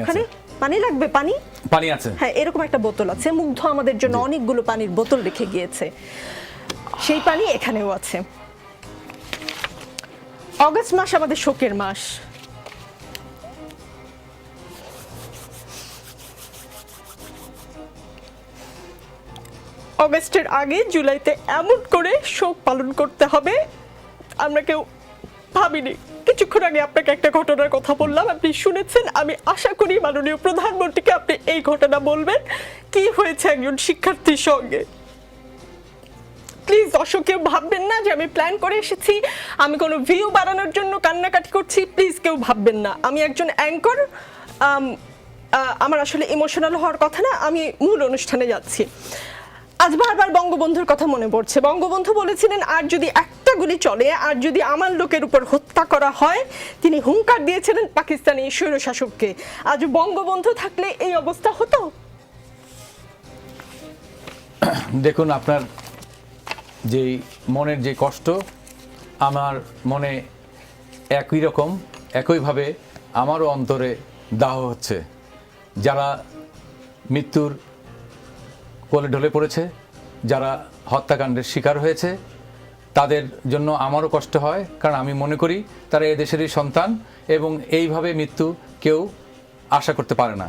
ওখানে পানি লাগবে পানি? পানি আছে। হ্যাঁ এরকম একটা বোতল আছে। মুগ্ধ আমাদের জন্য অনেকগুলো পানির বোতল রেখে গিয়েছে। সেই পানি এখানেও আছে। অগস্ট মাস আমাদের শোকের মাস। অগস্টের আগে জুলাইতে এমন করে শোক পালন করতে হবে। আমরা কেউ ভাবিনি। কিছুক্ষণ আগে আপনাকে একটা ঘটনার কথা বললাম, আপনি শুনেছেন? আমি আশা করি মাননীয় প্রধানমন্ত্রীকে আপনি এই ঘটনা বলবেন। কি হয়েছে একজন শিক্ষার্থীর সঙ্গে? প্লিজ দর্শক কেউ ভাববেন না যে আমি প্ল্যান করে এসেছি। আমি কোনো ভিউ বাড়ানোর জন্য কান্নাকাটি করছি। প্লিজ, কেউ ভাববেন না। আমি একজন অ্যাঙ্কর আমার আসলে ইমোশনাল হওয়ার কথা না, আমি মূল অনুষ্ঠানে যাচ্ছি। আজ বারবার বঙ্গবন্ধুর কথা মনে পড়ছে। বঙ্গবন্ধু বলেছিলেন, আর যদি একটা গুলি চলে, আর যদি আমার লোকের উপর হত্যা করা হয়, তিনি হুঙ্কার দিয়েছিলেন পাকিস্তানি স্বৈরশাসককে। আজ বঙ্গবন্ধু থাকলে এই অবস্থা হতো? দেখুন, আপনার যেই মনের যে কষ্ট, আমার মনে একই রকম একইভাবে আমারও অন্তরে দাহ হচ্ছে। যারা মৃত্যুর কোলে ঢলে পড়েছে, যারা হত্যাকাণ্ডের শিকার হয়েছে, তাদের জন্য আমারও কষ্ট হয়, কারণ আমি মনে করি তারা এদেশেরই সন্তান এবং এইভাবে মৃত্যু কেউ আশা করতে পারে না।